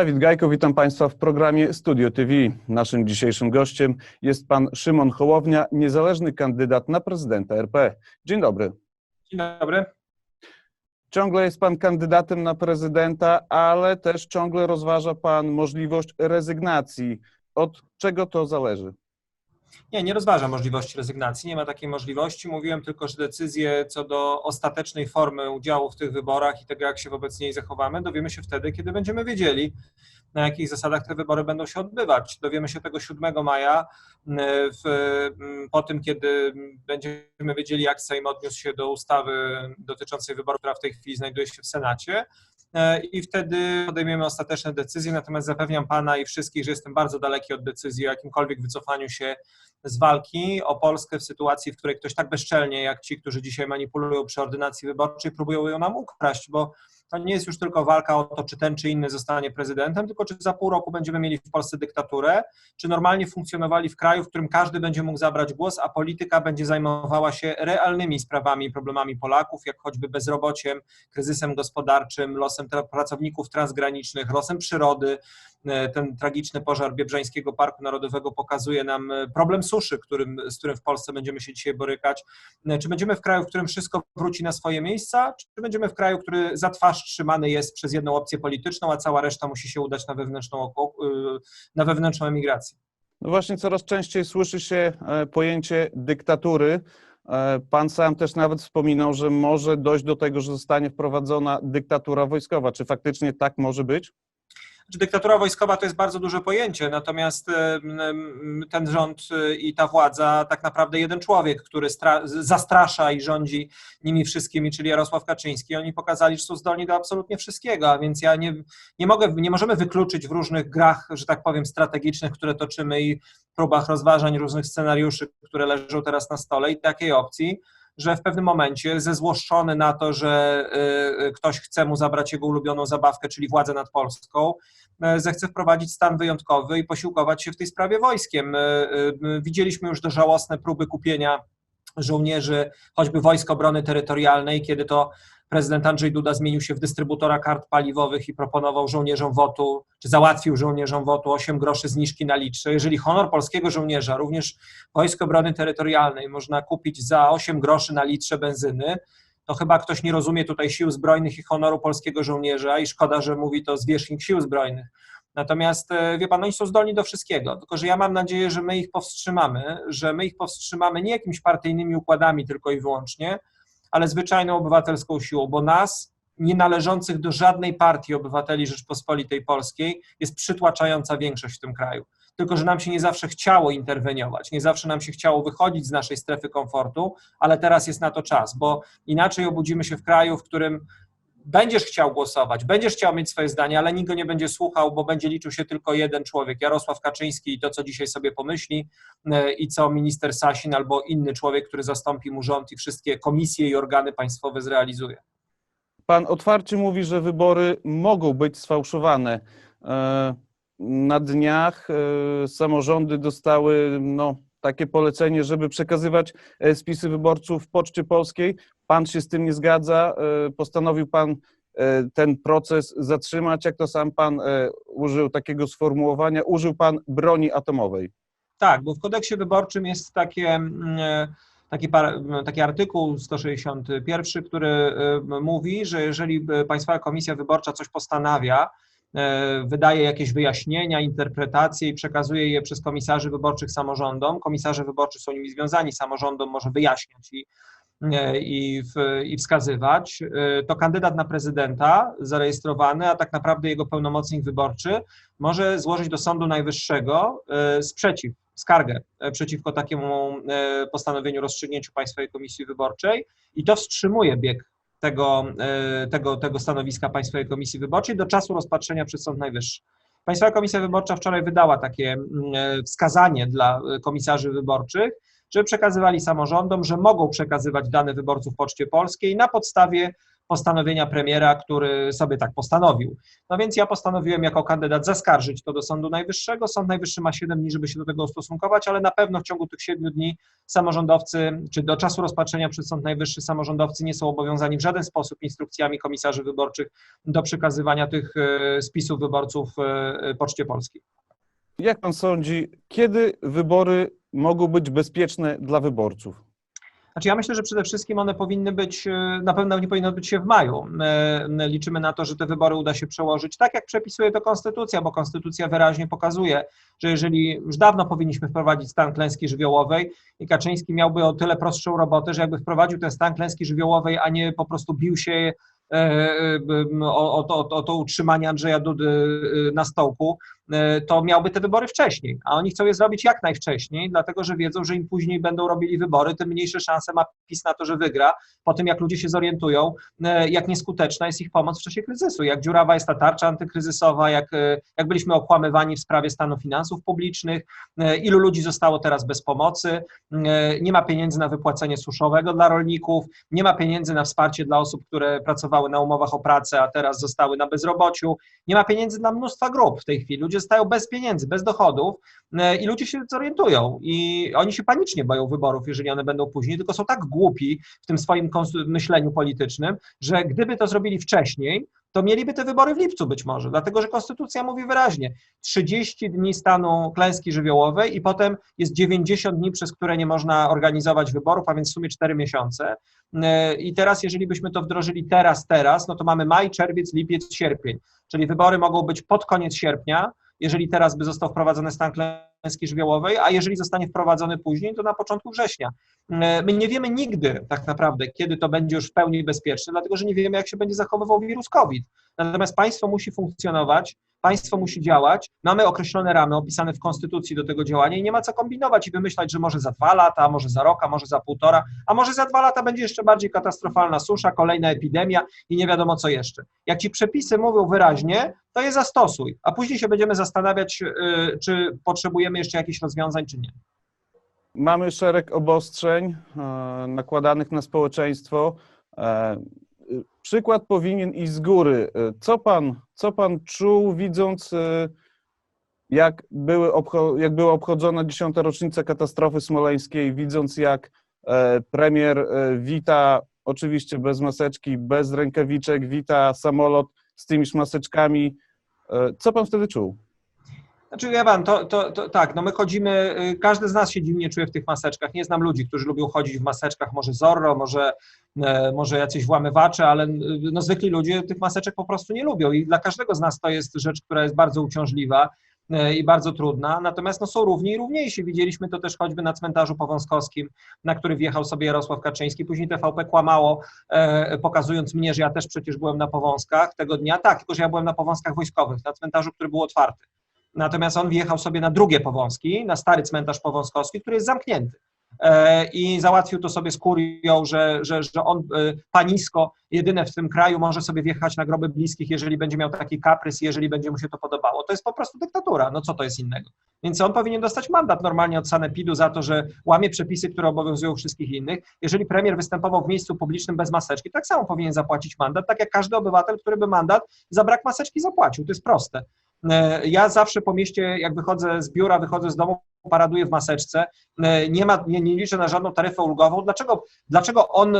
Dawid Gajko, witam Państwa w programie Studio TV. Naszym dzisiejszym gościem jest pan Szymon Hołownia, niezależny kandydat na prezydenta RP. Dzień dobry. Dzień dobry. Ciągle jest pan kandydatem na prezydenta, ale też ciągle rozważa pan możliwość rezygnacji. Od czego to zależy? Nie, nie rozważam możliwości rezygnacji, nie ma takiej możliwości. Mówiłem tylko, że decyzję co do ostatecznej formy udziału w tych wyborach i tego, jak się wobec niej zachowamy, dowiemy się wtedy, kiedy będziemy wiedzieli, na jakich zasadach te wybory będą się odbywać. Dowiemy się tego 7 maja, w, po tym, kiedy będziemy wiedzieli, jak Sejm odniósł się do ustawy dotyczącej wyborów, która w tej chwili znajduje się w Senacie. I wtedy podejmiemy ostateczne decyzje. Natomiast zapewniam Pana i wszystkich, że jestem bardzo daleki od decyzji o jakimkolwiek wycofaniu się z walki o Polskę w sytuacji, w której ktoś tak bezczelnie jak ci, którzy dzisiaj manipulują przy ordynacji wyborczej, próbują ją nam ukraść, bo to nie jest już tylko walka o to, czy ten czy inny zostanie prezydentem, tylko czy za pół roku będziemy mieli w Polsce dyktaturę, czy normalnie funkcjonowali w kraju, w którym każdy będzie mógł zabrać głos, a polityka będzie zajmowała się realnymi sprawami i problemami Polaków, jak choćby bezrobociem, kryzysem gospodarczym, losem pracowników transgranicznych, losem przyrody. E, ten tragiczny pożar Biebrzańskiego Parku Narodowego pokazuje nam e, problem suszy, którym, z którym w Polsce będziemy się dzisiaj borykać. E, czy będziemy w kraju, w którym wszystko wróci na swoje miejsca, czy będziemy w kraju, który za trzymany jest przez jedną opcję polityczną, a cała reszta musi się udać na wewnętrzną, na wewnętrzną emigrację. No właśnie coraz częściej słyszy się pojęcie dyktatury. Pan sam też nawet wspominał, że może dojść do tego, że zostanie wprowadzona dyktatura wojskowa. Czy faktycznie tak może być? Czy dyktatura wojskowa to jest bardzo duże pojęcie, natomiast ten rząd e, i ta władza, tak naprawdę jeden człowiek, który zastrasza i rządzi nimi wszystkimi, czyli Jarosław Kaczyński, oni pokazali, że są zdolni do absolutnie wszystkiego, a więc ja nie, nie mogę, nie możemy wykluczyć w różnych grach, że tak powiem, strategicznych, które toczymy i próbach rozważań różnych scenariuszy, które leżą teraz na stole i takiej opcji, że w pewnym momencie, zezłoszczony na to, że y, y, ktoś chce mu zabrać jego ulubioną zabawkę, czyli władzę nad Polską, y, zechce wprowadzić stan wyjątkowy i posiłkować się w tej sprawie wojskiem. Widzieliśmy już te żałosne próby kupienia żołnierzy, choćby Wojsk Obrony Terytorialnej, kiedy to prezydent Andrzej Duda zmienił się w dystrybutora kart paliwowych i proponował żołnierzom WOTU, czy załatwił żołnierzom WOTU 8 groszy zniżki na litrze. Jeżeli honor polskiego żołnierza, również Wojsk Obrony Terytorialnej można kupić za 8 groszy na litrze benzyny, to chyba ktoś nie rozumie tutaj sił zbrojnych i honoru polskiego żołnierza i szkoda, że mówi to zwierzchnik sił zbrojnych. Natomiast, e, wie pan, oni są zdolni do wszystkiego, tylko że ja mam nadzieję, że my ich powstrzymamy, że my ich powstrzymamy nie jakimiś partyjnymi układami tylko i wyłącznie, ale zwyczajną obywatelską siłą, bo nas, nie należących do żadnej partii obywateli Rzeczpospolitej Polskiej, jest przytłaczająca większość w tym kraju. Tylko, że nam się nie zawsze chciało interweniować, nie zawsze nam się chciało wychodzić z naszej strefy komfortu, ale teraz jest na to czas, bo inaczej obudzimy się w kraju, w którym będziesz chciał głosować, będziesz chciał mieć swoje zdanie, ale nikt go nie będzie słuchał, bo będzie liczył się tylko jeden człowiek, Jarosław Kaczyński i to, co dzisiaj sobie pomyśli e, i co minister Sasin albo inny człowiek, który zastąpi mu rząd i wszystkie komisje i organy państwowe zrealizuje. Pan otwarcie mówi, że wybory mogą być sfałszowane. E, na dniach e, samorządy dostały no, takie polecenie, żeby przekazywać e, spisy wyborców Poczcie Polskiej. Pan się z tym nie zgadza. E, postanowił pan e, ten proces zatrzymać. Jak to sam pan użył takiego sformułowania? Użył pan broni atomowej. Tak, bo w kodeksie wyborczym jest takie, mm, taki, taki artykuł 161, który mówi, że jeżeli Państwowa Komisja Wyborcza coś postanawia, wydaje jakieś wyjaśnienia, interpretacje i przekazuje je przez komisarzy wyborczych samorządom. Komisarze wyborczy są nimi związani, samorządom może wyjaśniać i, e, i, i wskazywać. E, to kandydat na prezydenta zarejestrowany, a tak naprawdę jego pełnomocnik wyborczy może złożyć do Sądu Najwyższego sprzeciw, skargę przeciwko takiemu postanowieniu, rozstrzygnięciu Państwowej Komisji Wyborczej i to wstrzymuje bieg tego, e, tego, tego stanowiska Państwowej Komisji Wyborczej do czasu rozpatrzenia przez Sąd Najwyższy. Państwowa Komisja Wyborcza wczoraj wydała takie mm, e, wskazanie dla e, komisarzy wyborczych, żeby przekazywali samorządom, że mogą przekazywać dane wyborców Poczcie Polskiej na podstawie postanowienia premiera, który sobie tak postanowił. No więc ja postanowiłem jako kandydat zaskarżyć to do Sądu Najwyższego. Sąd Najwyższy ma 7 dni, żeby się do tego ustosunkować, ale na pewno w ciągu tych 7 dni samorządowcy, czy do czasu rozpatrzenia przez Sąd Najwyższy samorządowcy nie są obowiązani w żaden sposób instrukcjami komisarzy wyborczych do przekazywania tych e, spisów wyborców e, Poczcie Polskiej. Jak pan sądzi, kiedy wybory mogą być bezpieczne dla wyborców? Znaczy ja myślę, że przede wszystkim one powinny być, e, na pewno nie powinny odbyć się w maju. E, Liczymy na to, że te wybory uda się przełożyć tak, jak przepisuje to konstytucja, bo konstytucja wyraźnie pokazuje, że jeżeli już dawno powinniśmy wprowadzić stan klęski żywiołowej i Kaczyński miałby o tyle prostszą robotę, że jakby wprowadził ten stan klęski żywiołowej, a nie po prostu bił się o, o, to, o to utrzymanie Andrzeja Dudy na stołku, to miałby te wybory wcześniej, a oni chcą je zrobić jak najwcześniej, dlatego że wiedzą, że im później będą robili wybory, tym mniejsze szanse ma PiS na to, że wygra, po tym jak ludzie się zorientują, jak nieskuteczna jest ich pomoc w czasie kryzysu, jak dziurawa jest ta tarcza antykryzysowa, jak, jak byliśmy okłamywani w sprawie stanu finansów publicznych, ilu ludzi zostało teraz bez pomocy, nie ma pieniędzy na wypłacenie suszowego dla rolników, nie ma pieniędzy na wsparcie dla osób, które pracowały na umowach o pracę, a teraz zostały na bezrobociu, nie ma pieniędzy dla mnóstwa grup w tej chwili, ludzie zostają bez pieniędzy, bez dochodów i ludzie się zorientują i oni się panicznie boją wyborów, jeżeli one będą później, tylko są tak głupi w tym swoim myśleniu politycznym, że gdyby to zrobili wcześniej, to mieliby te wybory w lipcu być może, dlatego że konstytucja mówi wyraźnie 30 dni stanu klęski żywiołowej i potem jest 90 dni, przez które nie można organizować wyborów, a więc w sumie 4 miesiące. I teraz, jeżeli byśmy to wdrożyli teraz, teraz, no to mamy maj, czerwiec, lipiec, sierpień, czyli wybory mogą być pod koniec sierpnia, jeżeli teraz by został wprowadzony stan klęski żywiołowej, a jeżeli zostanie wprowadzony później, to na początku września. My nie wiemy nigdy tak naprawdę, kiedy to będzie już w pełni bezpieczne, dlatego że nie wiemy, jak się będzie zachowywał wirus COVID. Natomiast państwo musi funkcjonować, państwo musi działać, mamy określone ramy opisane w konstytucji do tego działania i nie ma co kombinować i wymyślać, że może za dwa lata, może za rok, a może za półtora, a może za dwa lata będzie jeszcze bardziej katastrofalna susza, kolejna epidemia i nie wiadomo co jeszcze. Jak ci przepisy mówią wyraźnie, to je zastosuj, a później się będziemy zastanawiać, czy potrzebujemy jeszcze jakichś rozwiązań, czy nie. Mamy szereg obostrzeń nakładanych na społeczeństwo. Przykład powinien iść z góry. Co pan, co pan czuł, widząc, jak, były jak była obchodzona dziesiąta rocznica katastrofy smoleńskiej, widząc, jak premier wita, oczywiście bez maseczki, bez rękawiczek, wita samolot z tymiż maseczkami. Co pan wtedy czuł? Znaczy, ja pan, to, to, to, tak, no my chodzimy, każdy z nas się dziwnie czuje w tych maseczkach. Nie znam ludzi, którzy lubią chodzić w maseczkach, może Zorro, może, może jacyś włamywacze, ale no, zwykli ludzie tych maseczek po prostu nie lubią i dla każdego z nas to jest rzecz, która jest bardzo uciążliwa i bardzo trudna, natomiast no, są równi i równiejsi. Widzieliśmy to też choćby na cmentarzu powązkowskim, na który wjechał sobie Jarosław Kaczyński. Później TVP kłamało, e, pokazując mnie, że ja też przecież byłem na powązkach tego dnia. Tak, tylko że ja byłem na powązkach wojskowych, na cmentarzu, który był otwarty. Natomiast on wjechał sobie na drugie Powązki, na stary cmentarz powązkowski, który jest zamknięty. I załatwił to sobie z kurią, że, że, że on panisko, jedyne w tym kraju, może sobie wjechać na groby bliskich, jeżeli będzie miał taki kaprys, jeżeli będzie mu się to podobało. To jest po prostu dyktatura, no co to jest innego. Więc on powinien dostać mandat normalnie od sanepidu za to, że łamie przepisy, które obowiązują wszystkich innych. Jeżeli premier występował w miejscu publicznym bez maseczki, tak samo powinien zapłacić mandat, tak jak każdy obywatel, który by mandat za brak maseczki zapłacił. To jest proste. Ja zawsze po mieście, jak wychodzę z biura, wychodzę z domu, paraduję w maseczce, nie, ma, nie, nie na żadną taryfę ulgową. Dlaczego, dlaczego on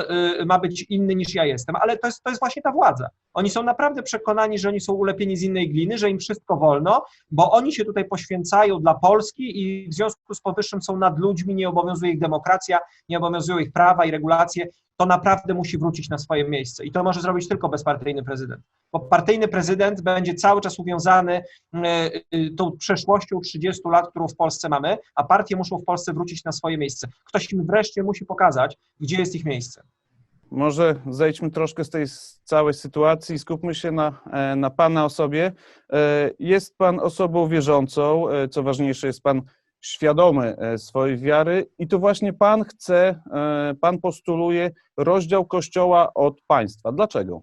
ma być inny niż ja jestem? Ale to jest, to jest właśnie ta władza. Oni są naprawdę przekonani, że oni są ulepieni z innej gliny, że im wszystko wolno, bo oni się tutaj poświęcają dla Polski i w związku z powyższym są nad ludźmi, nie obowiązuje ich demokracja, nie obowiązują ich prawa i regulacje. To naprawdę musi wrócić na swoje miejsce. I to może zrobić tylko bezpartyjny prezydent. Bo partyjny prezydent będzie cały czas uwiązany tą przeszłością 30 lat, którą w Polsce mamy, a partie muszą w Polsce wrócić na swoje miejsce. Ktoś im wreszcie musi pokazać, gdzie jest ich miejsce. Może zejdźmy troszkę z tej całej sytuacji i skupmy się na, na Pana osobie. Jest Pan osobą wierzącą, co ważniejsze, jest Pan świadomy swojej wiary i to właśnie Pan chce, Pan postuluje rozdział Kościoła od państwa. Dlaczego?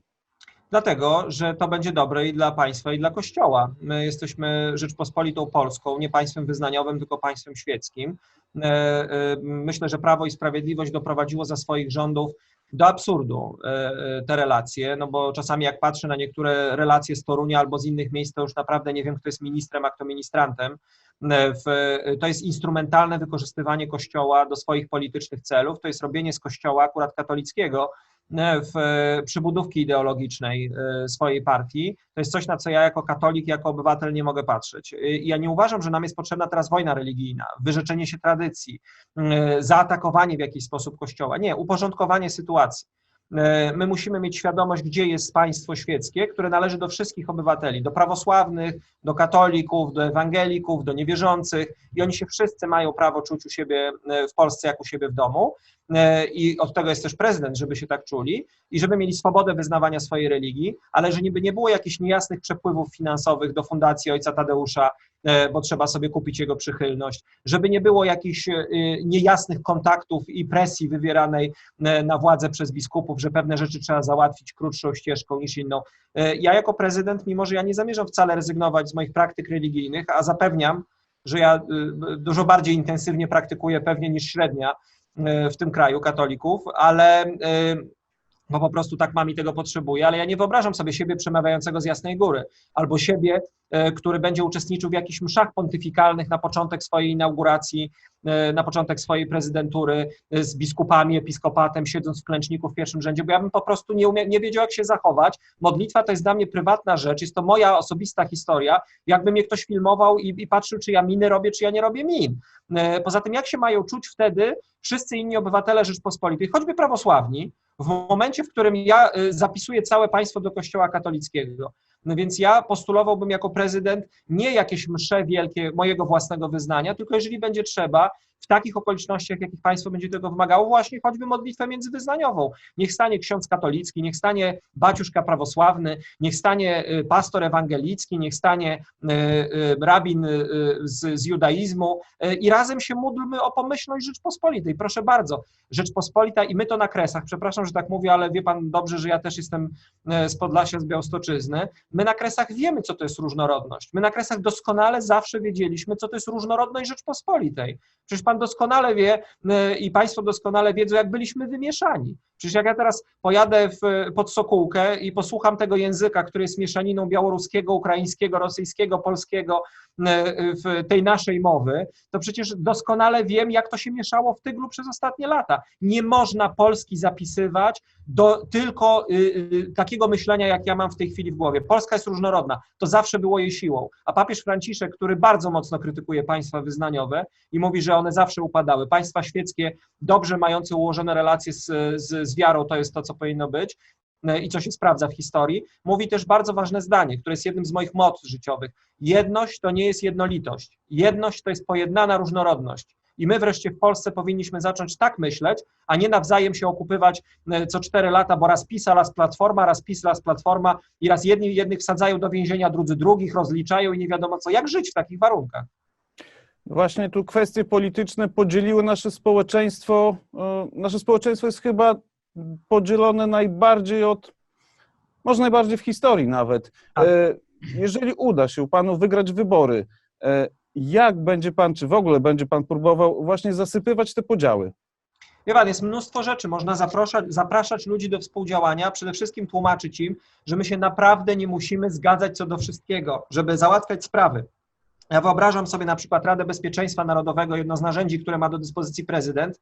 Dlatego, że to będzie dobre i dla państwa, i dla Kościoła. My jesteśmy Rzeczpospolitą Polską, nie państwem wyznaniowym, tylko państwem świeckim. Myślę, że Prawo i Sprawiedliwość doprowadziło za swoich rządów do absurdu e, e, te relacje, no bo czasami jak patrzę na niektóre relacje z Torunia albo z innych miejsc, to już naprawdę nie wiem, kto jest ministrem, a kto ministrantem. E, to jest instrumentalne wykorzystywanie Kościoła do swoich politycznych celów, to jest robienie z Kościoła, akurat katolickiego, e, w przybudówki ideologicznej e, swojej partii. To jest coś, na co ja jako katolik, jako obywatel nie mogę patrzeć. E, I Ja nie uważam, że nam jest potrzebna teraz wojna religijna, wyrzeczenie się tradycji, e, zaatakowanie w jakiś sposób Kościoła. Nie, uporządkowanie sytuacji. E, My musimy mieć świadomość, gdzie jest państwo świeckie, które należy do wszystkich obywateli, do prawosławnych, do katolików, do ewangelików, do niewierzących i oni się wszyscy mają prawo czuć u siebie e, w Polsce jak u siebie w domu. E, I od tego jest też prezydent, żeby się tak czuli i żeby mieli swobodę wyznawania swojej religii, ale że niby nie było jakichś niejasnych przepływów finansowych do Fundacji Ojca Tadeusza, e, bo trzeba sobie kupić jego przychylność, żeby nie było jakichś e, niejasnych kontaktów i presji wywieranej na władzę przez biskupów, że pewne rzeczy trzeba załatwić krótszą ścieżką niż inną. Ja jako prezydent, mimo że ja nie zamierzam wcale rezygnować z moich praktyk religijnych, a zapewniam, że ja dużo bardziej intensywnie praktykuję pewnie niż średnia w tym kraju katolików, ale y, bo po prostu tak mam i tego potrzebuję, ale ja nie wyobrażam sobie siebie przemawiającego z Jasnej Góry, albo siebie, e, który będzie uczestniczył w jakichś mszach pontyfikalnych na początek swojej inauguracji, e, na początek swojej prezydentury e, z biskupami, episkopatem, siedząc w klęczniku w pierwszym rzędzie, bo ja bym po prostu nie, nie wiedział, jak się zachować. Modlitwa to jest dla mnie prywatna rzecz, jest to moja osobista historia. Jakby mnie ktoś filmował i, i patrzył, czy ja miny robię, czy ja nie robię min. Poza tym, jak się mają czuć wtedy wszyscy inni obywatele Rzeczpospolitej, choćby prawosławni, w momencie, w którym ja y, zapisuję całe państwo do Kościoła katolickiego. No więc ja postulowałbym jako prezydent nie jakieś msze wielkie mojego własnego wyznania, tylko jeżeli będzie trzeba, w takich okolicznościach, jakich państwo będzie tego wymagało, właśnie choćby modlitwę międzywyznaniową. Niech stanie ksiądz katolicki, niech stanie baciuszka prawosławny, niech stanie y, pastor ewangelicki, niech stanie y, y, rabin z, z judaizmu i razem się módlmy o pomyślność Rzeczpospolitej. Proszę bardzo, Rzeczpospolita i my to na Kresach, przepraszam, że tak mówię, ale wie pan dobrze, że ja też jestem z Podlasia, z Białostoczyzny. My na Kresach wiemy, co to jest różnorodność. My na Kresach doskonale zawsze wiedzieliśmy, co to jest różnorodność Rzeczpospolitej. Przecież pan doskonale wie e, i państwo doskonale wiedzą, jak byliśmy wymieszani. Przecież jak ja teraz pojadę w, pod Sokółkę i posłucham tego języka, który jest mieszaniną białoruskiego, ukraińskiego, rosyjskiego, polskiego, e, w tej naszej mowy, to przecież doskonale wiem, jak to się mieszało w Tyglu przez ostatnie lata. Nie można Polski zapisywać do tylko y, y, takiego myślenia, jak ja mam w tej chwili w głowie. Polska jest różnorodna, to zawsze było jej siłą. A papież Franciszek, który bardzo mocno krytykuje państwa wyznaniowe i mówi, że one zawsze upadały. Państwa świeckie, dobrze mające ułożone relacje z, z, z wiarą, to jest to, co powinno być y, i co się sprawdza w historii, mówi też bardzo ważne zdanie, które jest jednym z moich mot życiowych. Jedność to nie jest jednolitość. Jedność to jest pojednana różnorodność. I my wreszcie w Polsce powinniśmy zacząć tak myśleć, a nie nawzajem się okupywać e, co cztery lata, bo raz PiS, raz Platforma, raz PiS, raz Platforma i raz jedni jednych wsadzają do więzienia, drudzy drugich rozliczają i nie wiadomo co. Jak żyć w takich warunkach? Właśnie tu kwestie polityczne podzieliły nasze społeczeństwo. e, Nasze społeczeństwo jest chyba podzielone najbardziej od, może najbardziej w historii nawet. Tak. E, Jeżeli uda się panu wygrać wybory, e, jak będzie pan, czy w ogóle będzie pan próbował właśnie zasypywać te podziały? Wie pan, jest mnóstwo rzeczy. Można zapraszać, zapraszać ludzi do współdziałania, przede wszystkim tłumaczyć im, że my się naprawdę nie musimy zgadzać co do wszystkiego, żeby załatwiać sprawy. Ja wyobrażam sobie na przykład Radę Bezpieczeństwa Narodowego, jedno z narzędzi, które ma do dyspozycji prezydent,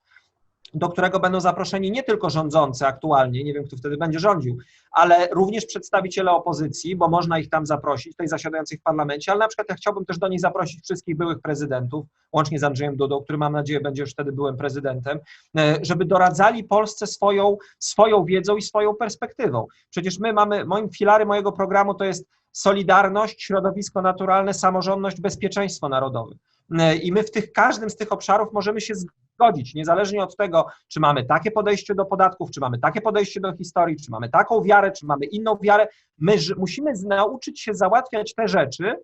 do którego będą zaproszeni nie tylko rządzący aktualnie, nie wiem kto wtedy będzie rządził, ale również przedstawiciele opozycji, bo można ich tam zaprosić, tutaj zasiadających w parlamencie, ale na przykład ja chciałbym też do niej zaprosić wszystkich byłych prezydentów, łącznie z Andrzejem Dudą, który mam nadzieję będzie już wtedy byłym prezydentem, e, żeby doradzali Polsce swoją, swoją wiedzą i swoją perspektywą. Przecież my mamy, moim filary mojego programu to jest solidarność, środowisko naturalne, samorządność, bezpieczeństwo narodowe. E, I my w tych, każdym z tych obszarów możemy się zgodzić, niezależnie od tego, czy mamy takie podejście do podatków, czy mamy takie podejście do historii, czy mamy taką wiarę, czy mamy inną wiarę. My musimy nauczyć się załatwiać te rzeczy,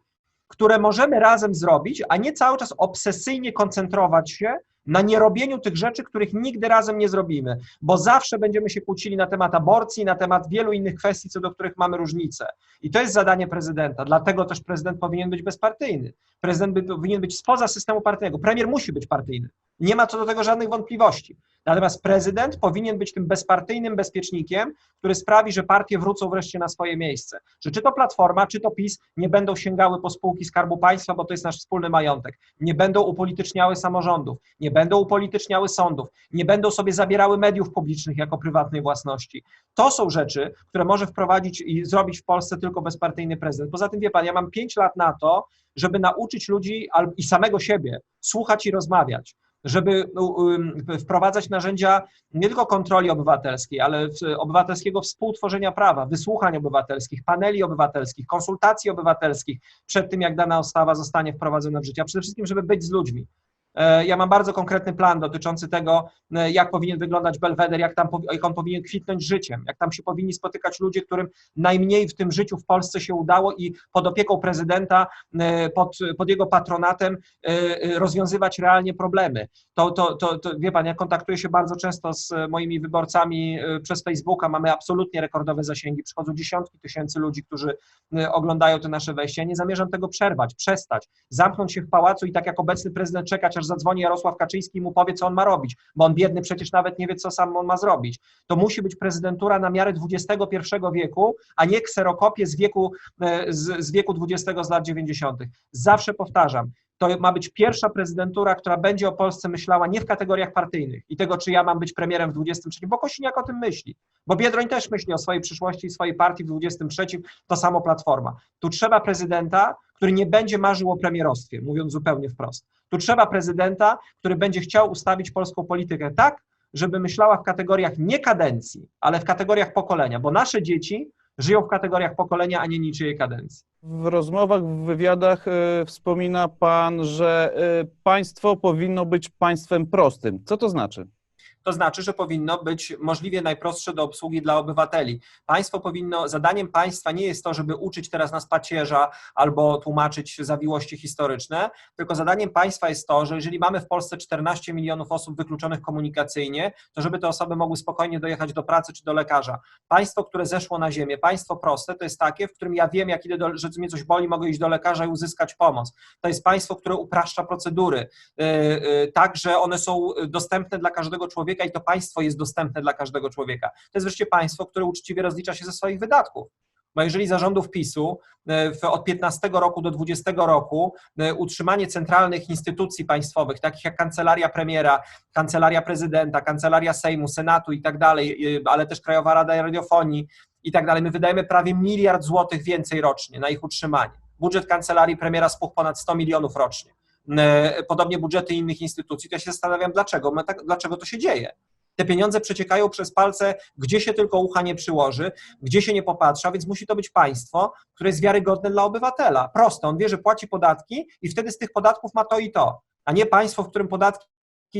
które możemy razem zrobić, a nie cały czas obsesyjnie koncentrować się na nierobieniu tych rzeczy, których nigdy razem nie zrobimy, bo zawsze będziemy się kłócili na temat aborcji, na temat wielu innych kwestii, co do których mamy różnice. I to jest zadanie prezydenta, dlatego też prezydent powinien być bezpartyjny. Prezydent powinien być spoza systemu partyjnego. Premier musi być partyjny. Nie ma co do tego żadnych wątpliwości. Natomiast prezydent powinien być tym bezpartyjnym bezpiecznikiem, który sprawi, że partie wrócą wreszcie na swoje miejsce. Że czy to Platforma, czy to PiS nie będą sięgały po spółki Skarbu Państwa, bo to jest nasz wspólny majątek. Nie będą upolityczniały samorządów, nie będą upolityczniały sądów, nie będą sobie zabierały mediów publicznych jako prywatnej własności. To są rzeczy, które może wprowadzić i zrobić w Polsce tylko bezpartyjny prezydent. Poza tym, wie pan, ja mam pięć lat na to, żeby nauczyć ludzi i samego siebie słuchać i rozmawiać, żeby um, wprowadzać narzędzia nie tylko kontroli obywatelskiej, ale obywatelskiego współtworzenia prawa, wysłuchań obywatelskich, paneli obywatelskich, konsultacji obywatelskich przed tym, jak dana ustawa zostanie wprowadzona w życie, a przede wszystkim, żeby być z ludźmi. E, Ja mam bardzo konkretny plan dotyczący tego, e, jak powinien wyglądać Belweder, jak, tam, jak on powinien kwitnąć życiem, jak tam się powinni spotykać ludzie, którym najmniej w tym życiu w Polsce się udało i pod opieką prezydenta, e, pod, pod jego patronatem rozwiązywać realnie problemy. To, to, to, to, wie pan, ja kontaktuję się bardzo często z moimi wyborcami przez Facebooka, mamy absolutnie rekordowe zasięgi, przychodzą dziesiątki tysięcy ludzi, którzy oglądają te nasze wejścia. Nie zamierzam tego przerwać, przestać, zamknąć się w pałacu i tak jak obecny prezydent czekać, aż zadzwoni Jarosław Kaczyński i mu powie, co on ma robić, bo on biedny przecież nawet nie wie, co sam on ma zrobić. To musi być prezydentura na miarę XXI wieku, a nie kserokopie z wieku, e, z, z wieku XX, z lat 90. Zawsze powtarzam, to ma być pierwsza prezydentura, która będzie o Polsce myślała nie w kategoriach partyjnych i tego, czy ja mam być premierem w 23, bo Kosiniak o tym myśli, bo Biedroń też myśli o swojej przyszłości i swojej partii w 23, to samo Platforma. Tu trzeba prezydenta, który nie będzie marzył o premierostwie, mówiąc zupełnie wprost. Tu trzeba prezydenta, który będzie chciał ustawić polską politykę tak, żeby myślała w kategoriach nie kadencji, ale w kategoriach pokolenia, bo nasze dzieci żyją w kategoriach pokolenia, a nie niczyjej kadencji. W rozmowach, w wywiadach e, wspomina Pan, że e, państwo powinno być państwem prostym. Co to znaczy? To znaczy, że powinno być możliwie najprostsze do obsługi dla obywateli. Państwo powinno, zadaniem państwa nie jest to, żeby uczyć teraz nas pacierza albo tłumaczyć zawiłości historyczne, tylko zadaniem państwa jest to, że jeżeli mamy w Polsce 14 milionów osób wykluczonych komunikacyjnie, to żeby te osoby mogły spokojnie dojechać do pracy czy do lekarza. Państwo, które zeszło na ziemię, państwo proste, to jest takie, w którym ja wiem, jak idę do, że mnie coś boli, mogę iść do lekarza i uzyskać pomoc. To jest państwo, które upraszcza procedury, yy, yy, tak, że one są dostępne dla każdego człowieka i to państwo jest dostępne dla każdego człowieka. To jest wreszcie państwo, które uczciwie rozlicza się ze swoich wydatków. Bo jeżeli zarządów PiSu e, od 15 roku do 20 roku e, utrzymanie centralnych instytucji państwowych, takich jak Kancelaria Premiera, Kancelaria Prezydenta, Kancelaria Sejmu, Senatu i tak dalej, e, ale też Krajowa Rada Radiofonii i tak dalej, my wydajemy prawie miliard złotych więcej rocznie na ich utrzymanie. Budżet Kancelarii Premiera spuchł ponad 100 milionów rocznie. Podobnie budżety innych instytucji. To ja się zastanawiam, dlaczego, tak, dlaczego to się dzieje. Te pieniądze przeciekają przez palce, gdzie się tylko ucha nie przyłoży, gdzie się nie popatrzy, a więc musi to być państwo, które jest wiarygodne dla obywatela. Proste, on wie, że płaci podatki i wtedy z tych podatków ma to i to, a nie państwo, w którym podatki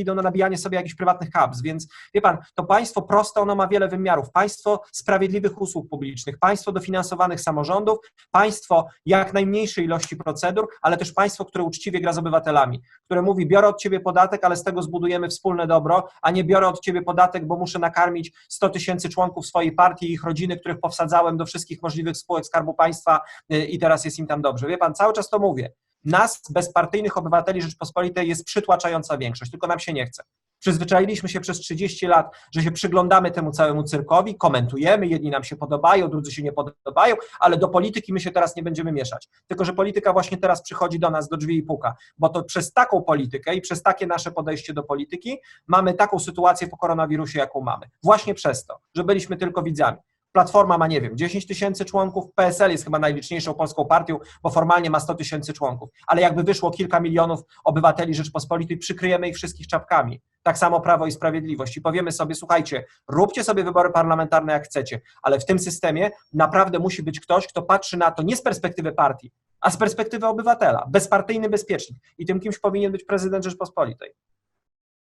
idą na nabijanie sobie jakichś prywatnych kabs, więc wie pan, to państwo proste, ono ma wiele wymiarów. Państwo sprawiedliwych usług publicznych, państwo dofinansowanych samorządów, państwo jak najmniejszej ilości procedur, ale też państwo, które uczciwie gra z obywatelami, które mówi, biorę od ciebie podatek, ale z tego zbudujemy wspólne dobro, a nie biorę od ciebie podatek, bo muszę nakarmić 100 tysięcy członków swojej partii i ich rodziny, których powsadzałem do wszystkich możliwych spółek Skarbu Państwa y, i teraz jest im tam dobrze. Wie pan, cały czas to mówię. Nas, bezpartyjnych obywateli Rzeczpospolitej, jest przytłaczająca większość, tylko nam się nie chce. Przyzwyczailiśmy się przez 30 lat, że się przyglądamy temu całemu cyrkowi, komentujemy, jedni nam się podobają, drudzy się nie podobają, ale do polityki my się teraz nie będziemy mieszać. Tylko, że polityka właśnie teraz przychodzi do nas, do drzwi i puka, bo to przez taką politykę i przez takie nasze podejście do polityki mamy taką sytuację po koronawirusie, jaką mamy. Właśnie przez to, że byliśmy tylko widzami. Platforma ma, nie wiem, 10 tysięcy członków, PSL jest chyba najliczniejszą polską partią, bo formalnie ma 100 tysięcy członków, ale jakby wyszło kilka milionów obywateli Rzeczpospolitej, przykryjemy ich wszystkich czapkami. Tak samo Prawo i Sprawiedliwość i powiemy sobie, słuchajcie, róbcie sobie wybory parlamentarne jak chcecie, ale w tym systemie naprawdę musi być ktoś, kto patrzy na to nie z perspektywy partii, a z perspektywy obywatela, bezpartyjny bezpiecznik i tym kimś powinien być prezydent Rzeczpospolitej.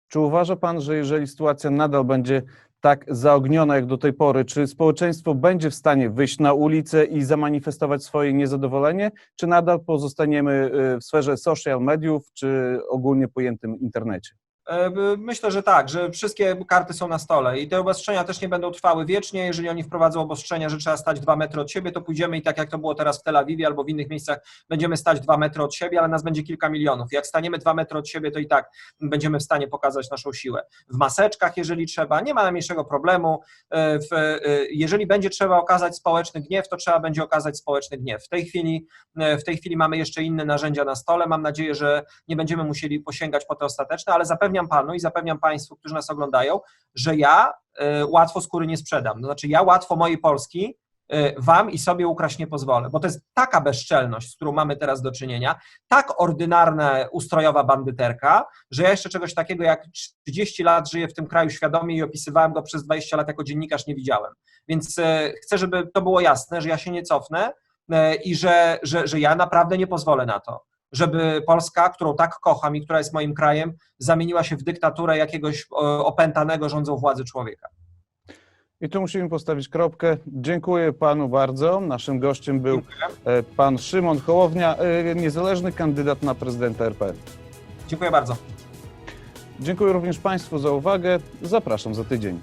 Czy uważa Pan, że jeżeli sytuacja nadal będzie tak zaogniona jak do tej pory, czy społeczeństwo będzie w stanie wyjść na ulicę i zamanifestować swoje niezadowolenie, czy nadal pozostaniemy y, w sferze social mediów, czy ogólnie pojętym internecie? E, Myślę, że tak, że wszystkie karty są na stole i te obostrzenia też nie będą trwały wiecznie. Jeżeli oni wprowadzą obostrzenia, że trzeba stać dwa metry od siebie, to pójdziemy i tak jak to było teraz w Tel Awiwie albo w innych miejscach, będziemy stać dwa metry od siebie, ale nas będzie kilka milionów. Jak staniemy dwa metry od siebie, to i tak będziemy w stanie pokazać naszą siłę. W maseczkach, jeżeli trzeba, nie ma najmniejszego problemu. E, e, jeżeli będzie trzeba okazać społeczny gniew, to trzeba będzie okazać społeczny gniew. W tej chwili, w tej chwili mamy jeszcze inne narzędzia na stole. Mam nadzieję, że nie będziemy musieli posięgać po te ostateczne, ale zapewniam panu i zapewniam państwu, którzy nas oglądają, że ja e, łatwo skóry nie sprzedam. To znaczy, ja łatwo mojej Polski e, wam i sobie ukraść nie pozwolę, bo to jest taka bezczelność, z którą mamy teraz do czynienia, tak ordynarna ustrojowa bandyterka, że ja jeszcze czegoś takiego jak 30 lat żyję w tym kraju świadomie i opisywałem go przez 20 lat jako dziennikarz, nie widziałem. Więc e, chcę, żeby to było jasne, że ja się nie cofnę i że, że, że ja naprawdę nie pozwolę na to żeby Polska, którą tak kocham i która jest moim krajem, zamieniła się w dyktaturę jakiegoś o, opętanego rządzą władzy człowieka. I tu musimy postawić kropkę. Dziękuję panu bardzo. Naszym gościem był Dziękuję. e, pan Szymon Hołownia, e, niezależny kandydat na prezydenta RP. Dziękuję bardzo. Dziękuję również państwu za uwagę. Zapraszam za tydzień.